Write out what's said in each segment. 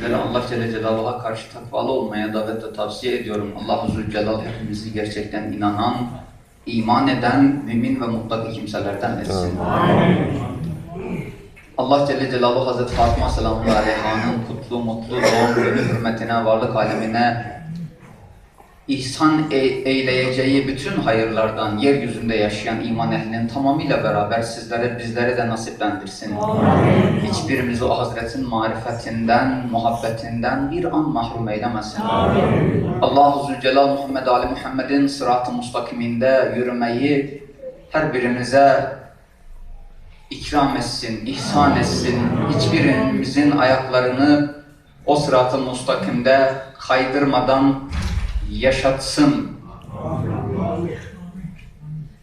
Sizlere Allah Celle Celaluhu'ya karşı takvalı olmaya davet ve tavsiye ediyorum. Allah Azze Celal hepimizi gerçekten inanan, iman eden, mümin ve muttaki kimselerden etsin. Allah Celle Celaluhu Hazreti Fatıma Selamun Aleyha'nın kutlu, mutlu doğum günü hürmetine, varlık alemine ihsan e- eyleyeceği bütün hayırlardan yeryüzünde yaşayan iman ehlinin tamamıyla beraber sizlere, bizlere de nasiplendirsin. Hiçbirimizi o Hazretin marifetinden, muhabbetinden bir an mahrum eylemesin. Allah-u Zülcelal Muhammed Ali Muhammed'in sırat-ı mustakiminde yürümeyi her birimize ikram etsin, ihsan etsin. Hiçbirimizin ayaklarını o sırat-ı mustakimde kaydırmadan yaşatsın.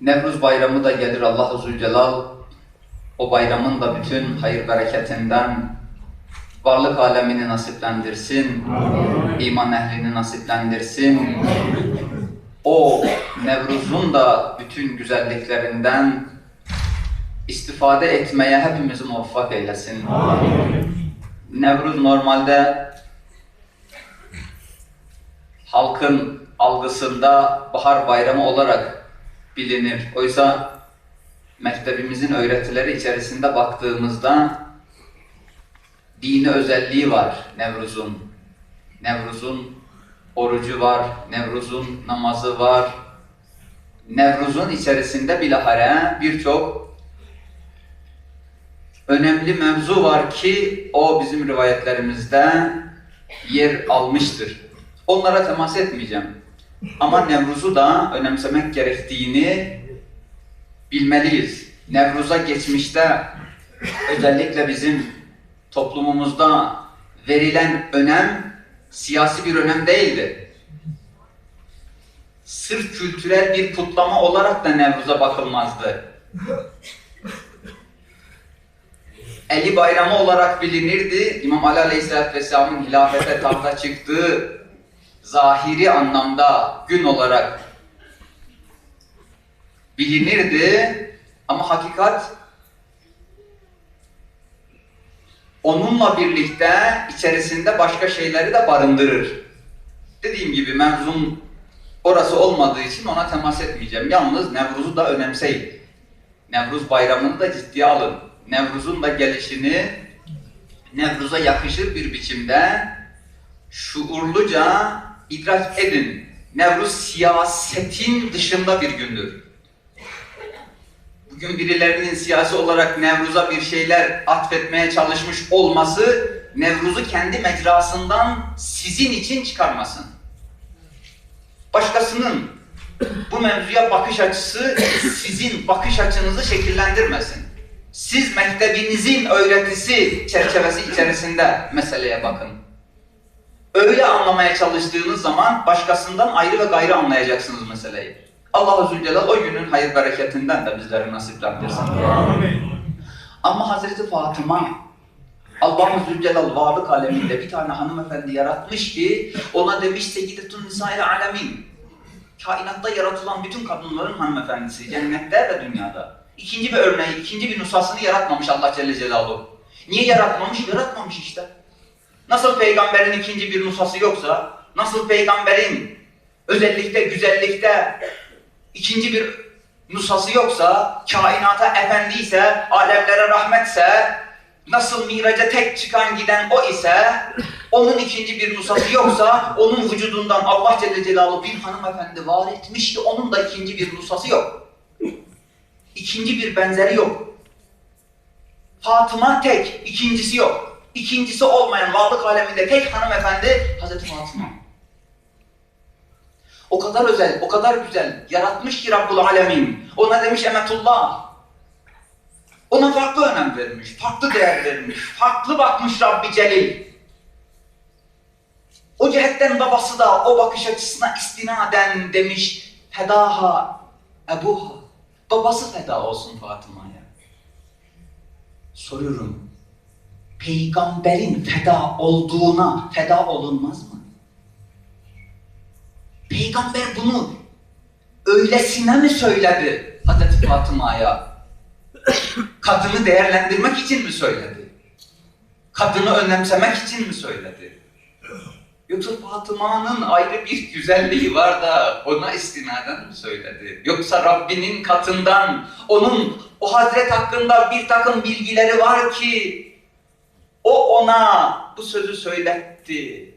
Nevruz bayramı da gelir Allah-u Zülcelal. O bayramın da bütün hayır bereketinden varlık alemini nasiplendirsin. iman ehlini nasiplendirsin. O Nevruz'un da bütün güzelliklerinden istifade etmeye hepimizi muvaffak eylesin. Nevruz normalde halkın algısında bahar bayramı olarak bilinir. Oysa mektebimizin öğretileri içerisinde baktığımızda dini özelliği var Nevruz'un. Nevruz'un orucu var, Nevruz'un namazı var. Nevruz'un içerisinde bilahare birçok önemli mevzu var ki o bizim rivayetlerimizde yer almıştır. Onlara temas etmeyeceğim. Ama Nevruz'u da önemsemek gerektiğini bilmeliyiz. Nevruz'a geçmişte özellikle bizim toplumumuzda verilen önem siyasi bir önem değildi. Sırf kültürel bir kutlama olarak da Nevruz'a bakılmazdı. Eli bayramı olarak bilinirdi. İmam Ali Aleyhisselatü Vesselam'ın hilafete tahta çıktığı zahiri anlamda gün olarak bilinirdi. Ama hakikat onunla birlikte içerisinde başka şeyleri de barındırır. Dediğim gibi mevzum orası olmadığı için ona temas etmeyeceğim. Yalnız Nevruz'u da önemseyin. Nevruz bayramını da ciddiye alın. Nevruz'un da gelişini Nevruz'a yakışır bir biçimde şuurluca idrak edin. Nevruz siyasetin dışında bir gündür. Bugün birilerinin siyasi olarak Nevruz'a bir şeyler atfetmeye çalışmış olması Nevruz'u kendi mecrasından sizin için çıkarmasın. Başkasının bu mevzuya bakış açısı sizin bakış açınızı şekillendirmesin. Siz mektebinizin öğretisi çerçevesi içerisinde meseleye bakın. Öyle anlamaya çalıştığınız zaman başkasından ayrı ve gayrı anlayacaksınız meseleyi. Allah Zülcelal o günün hayır bereketinden de bizlere nasiplendirsin. Ama Hazreti Fatıma Allah Zülcelal varlık aleminde bir tane hanımefendi yaratmış ki ona demiş Seyyidetun Nisa'il Alemin. Kainatta yaratılan bütün kadınların hanımefendisi cennette ve dünyada. İkinci bir örneği, ikinci bir nusasını yaratmamış Allah Celle Celaluhu. Niye yaratmamış? Yaratmamış işte. Nasıl peygamberin ikinci bir nusası yoksa, nasıl peygamberin özellikle güzellikte ikinci bir nusası yoksa, kainata efendi ise, alemlere rahmetse, nasıl miraca tek çıkan giden o ise, onun ikinci bir nusası yoksa, onun vücudundan Allah Celle Celaluhu bir hanımefendi var etmiş ki onun da ikinci bir nusası yok. İkinci bir benzeri yok. Fatıma tek, ikincisi yok. İkincisi olmayan varlık aleminde tek hanımefendi Hazreti Fatıma. O kadar özel, o kadar güzel yaratmış ki Rabbul Alemin. Ona demiş emetullah. Ona farklı önem vermiş, farklı değer vermiş, farklı bakmış Rabbi Celil. O cihetten babası da o bakış açısına istinaden demiş fedaha ebuha. Babası feda olsun Fatıma'ya. Soruyorum. Peygamberin feda olduğuna feda olunmaz mı? Peygamber bunu öylesine mi söyledi Hazreti Fatıma'ya? Kadını değerlendirmek için mi söyledi? Kadını önemsemek için mi söyledi? Yoksa Fatıma'nın ayrı bir güzelliği var da ona istinaden mi söyledi? Yoksa Rabbinin katından onun o Hazret hakkında bir takım bilgileri var ki o ona bu sözü söyletti.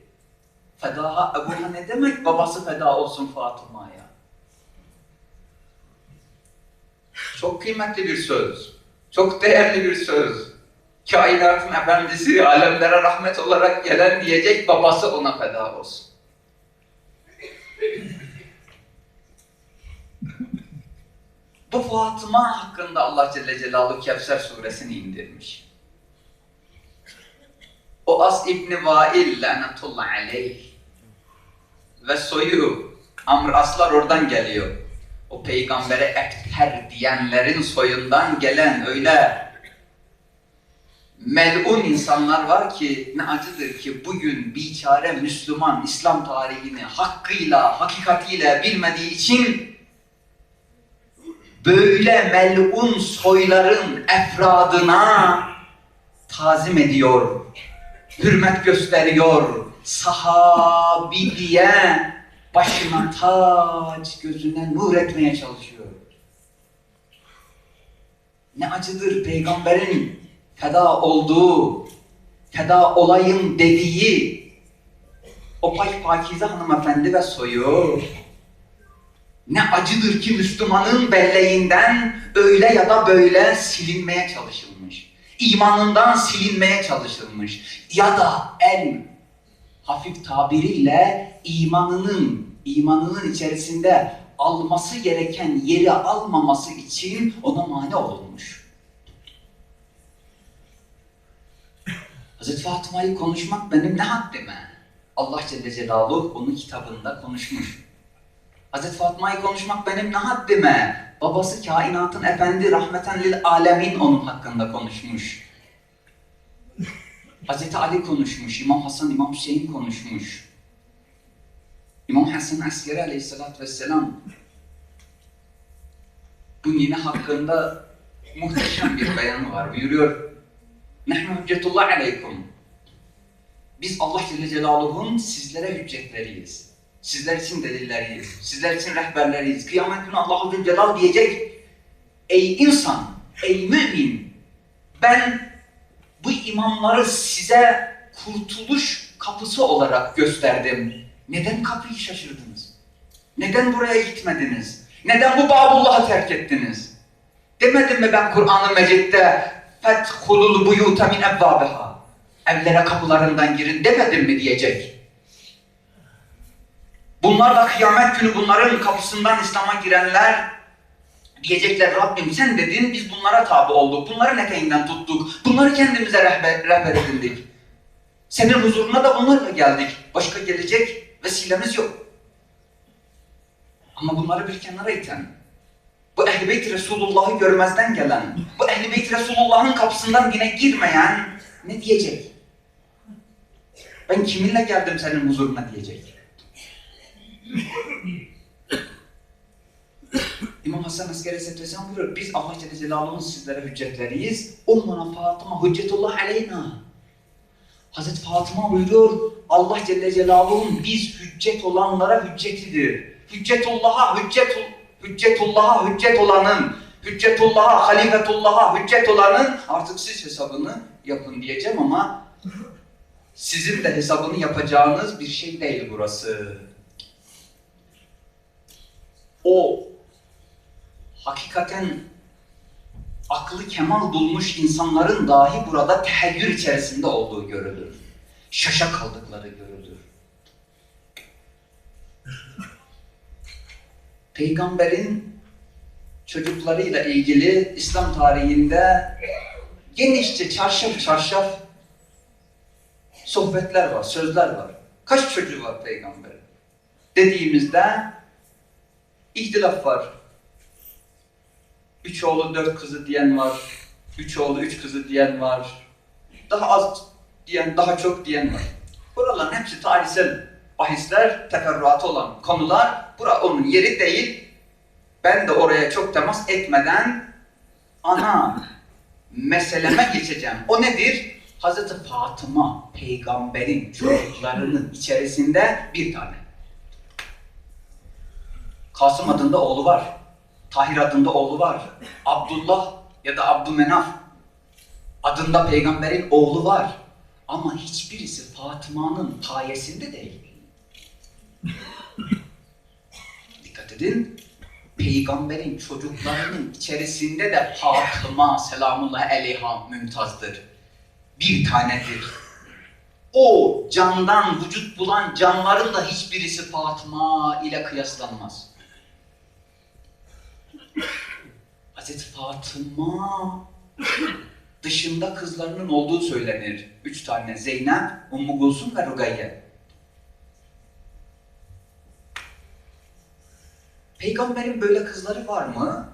Feda, Ebu'na ne demek babası feda olsun Fatıma'ya? Çok kıymetli bir söz. Çok değerli bir söz. Kainatın efendisi, alemlere rahmet olarak gelen diyecek babası ona feda olsun. Bu Fatıma hakkında Allah Celle Celaluhu Kevser suresini indirmiş. O As İbni Vail lanetullah aleyh ve soyu Amr Aslar oradan geliyor. O peygambere ekter diyenlerin soyundan gelen öyle melun insanlar var ki ne acıdır ki bugün biçare Müslüman İslam tarihini hakkıyla, hakikatiyle bilmediği için böyle melun soyların efradına tazim ediyor, hürmet gösteriyor, sahabi diye başına taç, gözüne nur etmeye çalışıyor. Ne acıdır peygamberin feda olduğu, feda olayım dediği o pak pakize hanımefendi ve soyu ne acıdır ki Müslümanın belleğinden öyle ya da böyle silinmeye çalışılmış. İmanından silinmeye çalışılmış. Ya da en hafif tabiriyle imanının, imanının içerisinde alması gereken yeri almaması için ona mani olunmuş. Hazreti Fatıma'yı konuşmak benim ne haddime? Allah Celle Celaluhu onun kitabında konuşmuş. Hazreti Fatma'yı konuşmak benim ne haddime? Babası kainatın efendi rahmeten lil alemin onun hakkında konuşmuş. Hazreti Ali konuşmuş, İmam Hasan, İmam Hüseyin konuşmuş. İmam Hasan Askeri aleyhissalatü vesselam bu yine hakkında muhteşem bir beyanı var. Buyuruyor, Nehnu hüccetullah aleykum. Biz Allah Celle Celaluhu'nun sizlere hüccetleriyiz. Sizler için delilleriyiz. Sizler için rehberleriyiz. Kıyamet günü Allah Azze Celal diyecek. Ey insan, ey mümin. Ben bu imamları size kurtuluş kapısı olarak gösterdim. Neden kapıyı şaşırdınız? Neden buraya gitmediniz? Neden bu Babullah'ı terk ettiniz? Demedim mi ben Kur'an-ı Mecid'de فَتْخُلُوا الْبُيُوتَ مِنْ اَبْوَابِهَا Evlere kapılarından girin demedim mi diyecek. Bunlar da kıyamet günü bunların kapısından İslam'a girenler diyecekler Rabbim sen dedin biz bunlara tabi olduk. Bunların eteğinden tuttuk. Bunları kendimize rehber, rehber edindik. Senin huzuruna da bunlarla geldik. Başka gelecek vesilemiz yok. Ama bunları bir kenara iten, bu Ehl-i Beyt Resulullah'ı görmezden gelen, bu Ehl-i Beyt Resulullah'ın kapısından yine girmeyen ne diyecek? Ben kiminle geldim senin huzuruna diyecek. İmam Hasan Askeri Aleyhisselam buyuruyor, biz Allah Celle Celaluhu'nun sizlere hüccetleriyiz. Ummuna Fatıma hüccetullah aleyna. Hazreti Fatıma buyuruyor, Allah Celle Celaluhu'nun biz hüccet olanlara hüccetidir. Hüccetullah'a hüccet, hüccetullah'a hüccet olanın, hüccetullah'a, halifetullah'a hüccet olanın artık siz hesabını yapın diyeceğim ama sizin de hesabını yapacağınız bir şey değil burası. O hakikaten aklı kemal bulmuş insanların dahi burada tehayyür içerisinde olduğu görülür. Şaşa kaldıkları görülür. Peygamberin çocuklarıyla ilgili İslam tarihinde genişçe çarşaf çarşaf sohbetler var, sözler var. Kaç çocuğu var peygamberin? Dediğimizde ihtilaf var. Üç oğlu dört kızı diyen var. Üç oğlu üç kızı diyen var. Daha az diyen, daha çok diyen var. Buraların hepsi tarihsel bahisler, teferruatı olan konular. Bura onun yeri değil. Ben de oraya çok temas etmeden ana meseleme geçeceğim. O nedir? Hazreti Fatıma peygamberin çocuklarının içerisinde bir tane. Kasım adında oğlu var. Tahir adında oğlu var. Abdullah ya da Abdümenaf adında peygamberin oğlu var. Ama hiçbirisi Fatıma'nın payesinde değil. Dikkat edin. Peygamberin çocuklarının içerisinde de Fatıma selamullah aleyha mümtazdır. Bir tanedir. O candan vücut bulan canların da hiçbirisi Fatıma ile kıyaslanmaz. Hazreti Fatıma dışında kızlarının olduğu söylenir. Üç tane Zeynep, Ummu Gulsum ve Rugayye. Peygamberin böyle kızları var mı?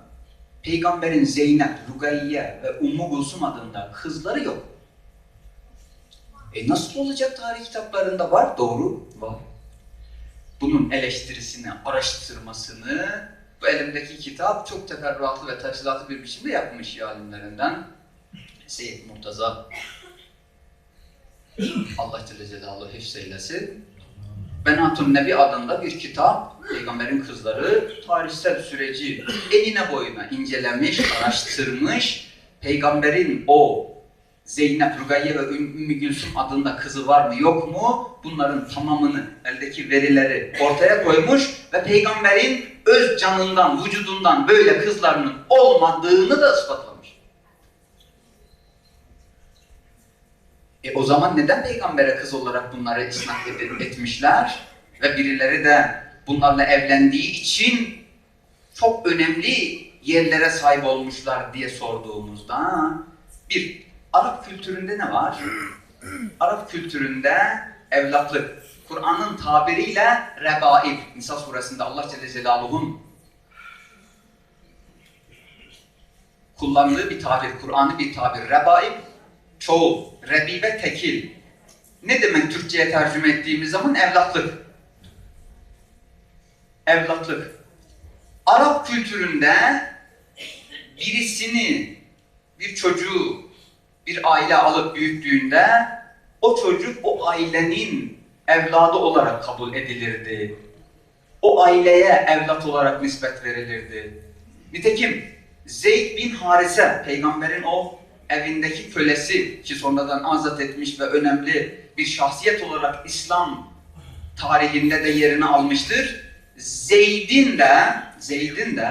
Peygamberin Zeynep, Rugayye ve Ummu Gulsum adında kızları yok. E nasıl olacak tarih kitaplarında var? Doğru, var. Bunun eleştirisini, araştırmasını bu elimdeki kitap çok teferruatlı ve tafsilatlı bir biçimde yapmış ya alimlerinden. Seyyid Murtaza Allah Celle Celaluhu hifzeylesin. Benatun Nebi adında bir kitap, Peygamberin kızları tarihsel süreci enine boyuna incelemiş, araştırmış. Peygamberin o Zeynep, Rugayye ve Ümmü Gülsüm adında kızı var mı yok mu? Bunların tamamını, eldeki verileri ortaya koymuş ve Peygamberin öz canından, vücudundan böyle kızlarının olmadığını da ispatlamış. E o zaman neden peygambere kız olarak bunları isnat etmişler? Ve birileri de bunlarla evlendiği için çok önemli yerlere sahip olmuşlar diye sorduğumuzda bir, Arap kültüründe ne var? Arap kültüründe evlatlık, Kur'an'ın tabiriyle rebaib, Nisa suresinde Allah Celle Celaluhu'nun kullandığı bir tabir, Kur'an'ı bir tabir. Rebaib, çoğul, rebibe tekil. Ne demek Türkçe'ye tercüme ettiğimiz zaman? Evlatlık. Evlatlık. Arap kültüründe birisini, bir çocuğu bir aile alıp büyüttüğünde o çocuk o ailenin evladı olarak kabul edilirdi. O aileye evlat olarak nispet verilirdi. Nitekim Zeyd bin Harise, peygamberin o evindeki kölesi ki sonradan azat etmiş ve önemli bir şahsiyet olarak İslam tarihinde de yerini almıştır. Zeyd'in de Zeyd'in de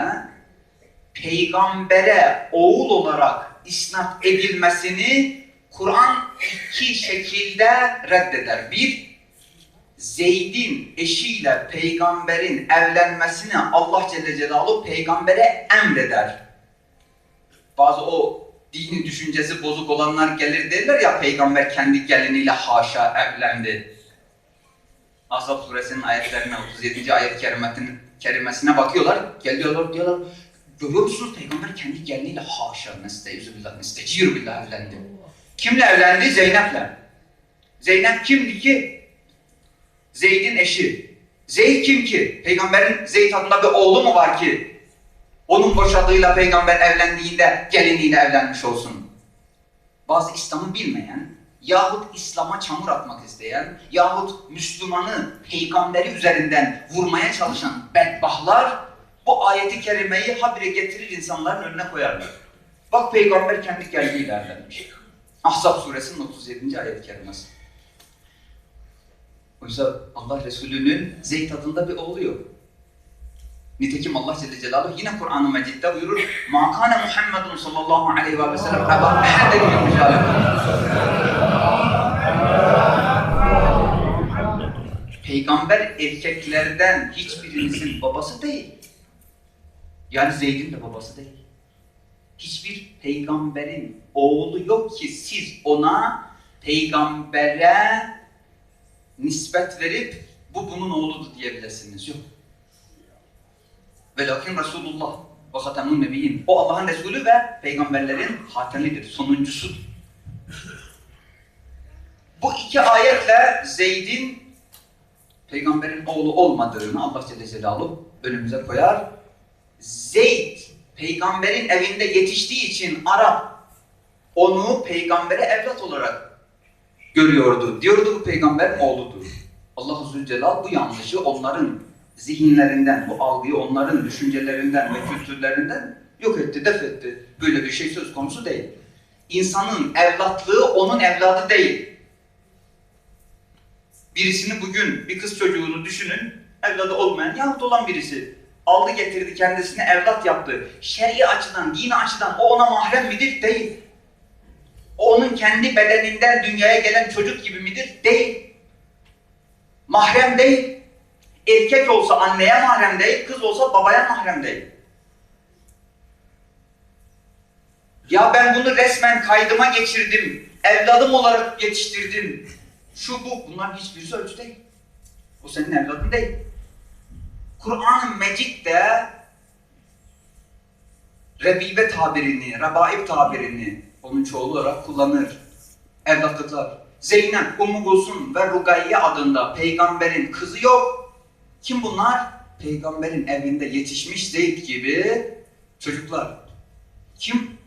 peygambere oğul olarak isnat edilmesini Kur'an iki şekilde reddeder. Bir, Zeyd'in eşiyle peygamberin evlenmesini Allah Celle Celaluhu peygambere emreder. Bazı o dini düşüncesi bozuk olanlar gelir derler ya peygamber kendi geliniyle haşa evlendi. Ashab suresinin ayetlerine 37. ayet kerimesine bakıyorlar. Geliyorlar diyorlar Görüyor peygamber kendi geliniyle haşa nesteyüzü billah nestecir billah evlendi. Kimle evlendi? Zeynep'le. Zeynep kimdi ki? Zeyd'in eşi. Zeyd kim ki? Peygamberin Zeyd adında bir oğlu mu var ki? Onun boşadığıyla peygamber evlendiğinde geliniyle evlenmiş olsun. Bazı İslam'ı bilmeyen, yahut İslam'a çamur atmak isteyen, yahut Müslümanı peygamberi üzerinden vurmaya çalışan bedbahlar bu ayeti kerimeyi habire getirir insanların önüne koyarlar. Bak peygamber kendi geldiğiyle evlenmiş. Ahzab suresinin 37. ayet kerimesi. Oysa Allah Resulü'nün Zeyd adında bir oğlu yok. Nitekim Allah Celle Celaluhu yine Kur'an-ı Mecid'de buyurur مَا كَانَ مُحَمَّدٌ sallallahu aleyhi ve sellem اَبَا اَحَدًا مِنْ Peygamber erkeklerden hiçbirinizin babası değil. Yani Zeyd'in de babası değil. Hiçbir peygamberin oğlu yok ki siz ona peygambere nispet verip bu bunun oğludur diyebilirsiniz. Yok. Ve lakin Resulullah ve hatemun nebiyyin. O Allah'ın Resulü ve peygamberlerin hatemidir, sonuncusudur. Bu iki ayetle Zeyd'in peygamberin oğlu olmadığını Allah Celle Celaluhu önümüze koyar. Zeyd peygamberin evinde yetiştiği için Arap onu peygambere evlat olarak görüyordu. Diyordu bu peygamberin oğludur. Allah Azze Celal bu yanlışı onların zihinlerinden, bu algıyı onların düşüncelerinden ve kültürlerinden yok etti, def etti. Böyle bir şey söz konusu değil. İnsanın evlatlığı onun evladı değil. Birisini bugün bir kız çocuğunu düşünün, evladı olmayan yahut olan birisi aldı getirdi kendisini evlat yaptı. Şer'i açıdan, dini açıdan o ona mahrem midir? Değil. O onun kendi bedeninden dünyaya gelen çocuk gibi midir? Değil. Mahrem değil. Erkek olsa anneye mahrem değil, kız olsa babaya mahrem değil. Ya ben bunu resmen kaydıma geçirdim, evladım olarak yetiştirdim. Şu bu, bunlar hiçbirisi ölçü değil. O senin evladın değil. Kur'an-ı Mecid de Rebibe tabirini, Rebaib tabirini onun çoğulu olarak kullanır. Evlatlıklar. Zeynep, Ummu Gulsum ve Rugayye adında peygamberin kızı yok. Kim bunlar? Peygamberin evinde yetişmiş Zeyd gibi çocuklar. Kim?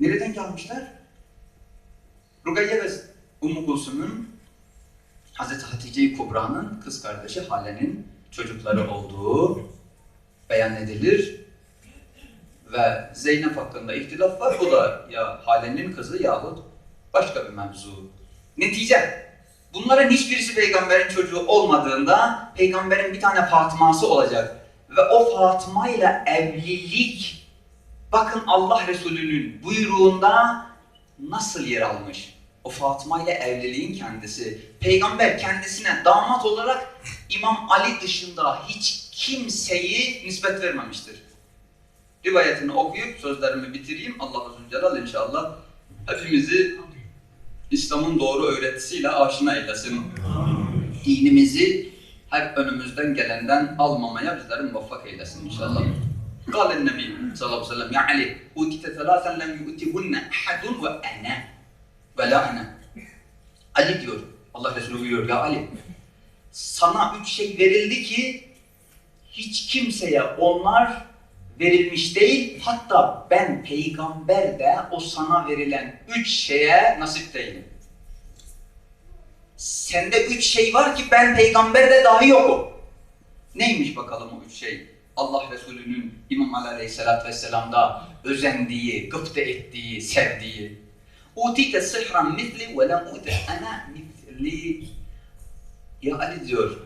Nereden gelmişler? Rugayye ve Ummu Gulsum'un Hazreti Hatice-i Kubra'nın kız kardeşi Hale'nin çocukları olduğu beyan edilir. Ve Zeynep hakkında ihtilaf var. Bu da ya Hale'nin kızı yahut başka bir mevzu. Netice, bunların hiçbirisi peygamberin çocuğu olmadığında peygamberin bir tane Fatıma'sı olacak. Ve o Fatıma ile evlilik bakın Allah Resulü'nün buyruğunda nasıl yer almış. O Fatıma ile evliliğin kendisi. Peygamber kendisine damat olarak İmam Ali dışında hiç kimseyi nispet vermemiştir. Rivayetini okuyup sözlerimi bitireyim. Allah Azze ve Celal inşallah hepimizi İslam'ın doğru öğretisiyle aşina eylesin. Dinimizi her önümüzden gelenden almamaya bizleri muvaffak eylesin inşallah. قال النبي صلى الله عليه وسلم يا علي أوتيت ثلاثا لم يؤتهن أحد وأنا ولا أنا Ali diyor, Allah Resulü buyuruyor ya Ali, sana üç şey verildi ki hiç kimseye onlar verilmiş değil, hatta ben peygamber de o sana verilen üç şeye nasip değilim. Sende üç şey var ki ben peygamberde dahi yokum. Neymiş bakalım o üç şey? Allah Resulü'nün İmam Ali Aleyhisselatü Vesselam'da özendiği, gıpta ettiği, sevdiği. Utite sihran misli ve lem ute ana misli. Ya Ali diyor,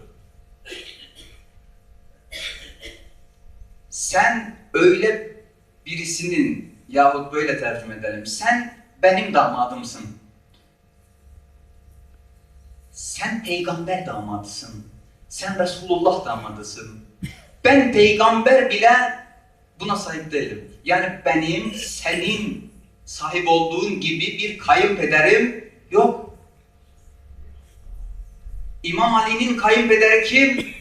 sen öyle birisinin yahut böyle tercüme edelim. Sen benim damadımsın. Sen peygamber damadısın. Sen Resulullah damadısın. Ben peygamber bile buna sahip değilim. Yani benim senin sahip olduğun gibi bir kayınpederim yok. İmam Ali'nin kayınpederi kim?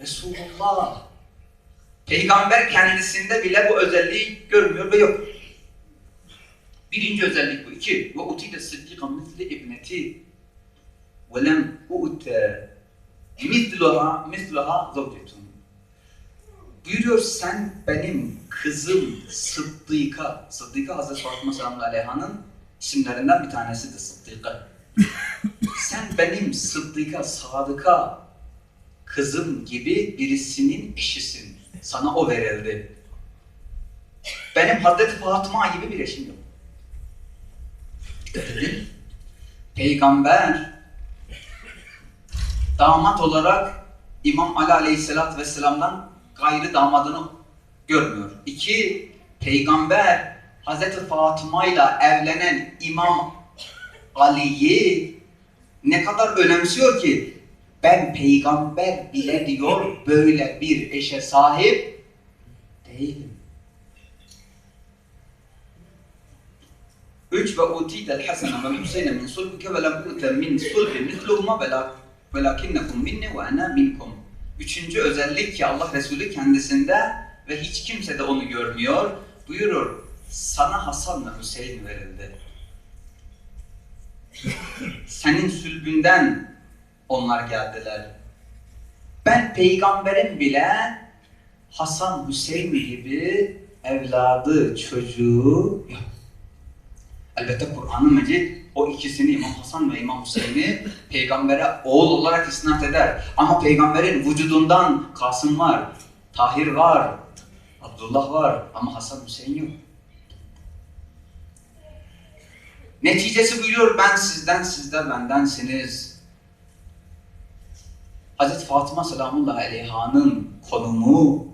Resulullah. Peygamber kendisinde bile bu özelliği görmüyor ve yok. Birinci özellik bu. İki. Ve utide sıddika misli ibneti ve lem ute misluha misluha zavcetun. Buyuruyor sen benim kızım Sıddık'a, Sıddık'a Hazreti Fatıma Selamun Aleyha'nın isimlerinden bir tanesidir Sıddık'a. benim Sıddık'a, Sadık'a kızım gibi birisinin eşisin. Sana o verildi. Benim Hazreti Fatıma gibi bir eşim yok. Peygamber damat olarak İmam Ali Aleyhisselatü Vesselam'dan gayrı damadını görmüyor. İki, peygamber Hazreti Fatıma ile evlenen İmam Ali'yi ne kadar önemsiyor ki ben peygamber bile diyor böyle bir eşe sahip değilim. Üç ve utitel hasene ve hüseyne min sulbike ve lem ute min sulbi misluhuma velakinnekum minni ve ana minkum. Üçüncü özellik ki Allah Resulü kendisinde ve hiç kimse de onu görmüyor. Buyurur, sana Hasan ve Hüseyin verildi. Senin sülbünden onlar geldiler. Ben peygamberin bile Hasan Hüseyin gibi evladı, çocuğu. Elbette Kur'an-ı Mecid o ikisini İmam Hasan ve İmam Hüseyin'i peygambere oğul olarak isnat eder. Ama peygamberin vücudundan Kasım var, Tahir var, Abdullah var ama Hasan Hüseyin yok. Neticesi buyuruyor ben sizden, siz de bendensiniz. Hazreti Fatıma selamullahi aleyhanın konumu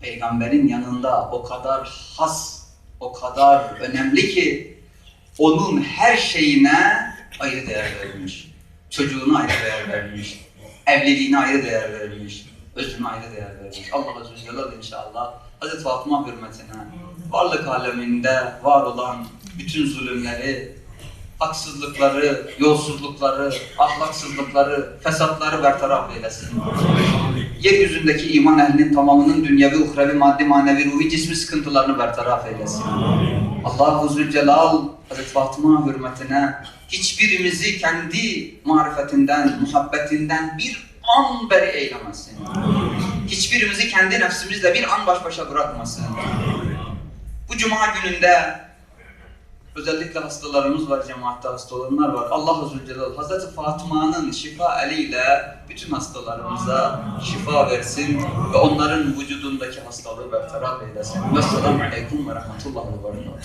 peygamberin yanında o kadar has, o kadar önemli ki onun her şeyine ayrı değer verilmiş. Çocuğuna ayrı değer verilmiş. Evliliğine ayrı değer verilmiş. Özüne ayrı değer verilmiş. Allah Azze ve inşallah Hazreti Fatıma hürmetine varlık aleminde var olan bütün zulümleri, haksızlıkları, yolsuzlukları, ahlaksızlıkları, fesatları bertaraf eylesin. Yeryüzündeki iman ehlinin tamamının dünyevi, uhrevi, maddi, manevi, ruhi, cismi sıkıntılarını bertaraf eylesin. Allah-u Zülcelal Hazreti Fatıma hürmetine hiçbirimizi kendi marifetinden, muhabbetinden bir an beri eylemesin. Hiçbirimizi kendi nefsimizle bir an baş başa bırakmasın. Bu cuma gününde özellikle hastalarımız var, cemaatte hasta var. Allah Azze Celal Hazreti Fatıma'nın şifa eliyle bütün hastalarımıza şifa versin ve onların vücudundaki hastalığı bertaraf eylesin. Vesselamu Aleyküm ve Rahmetullahi ve Berekatuhu.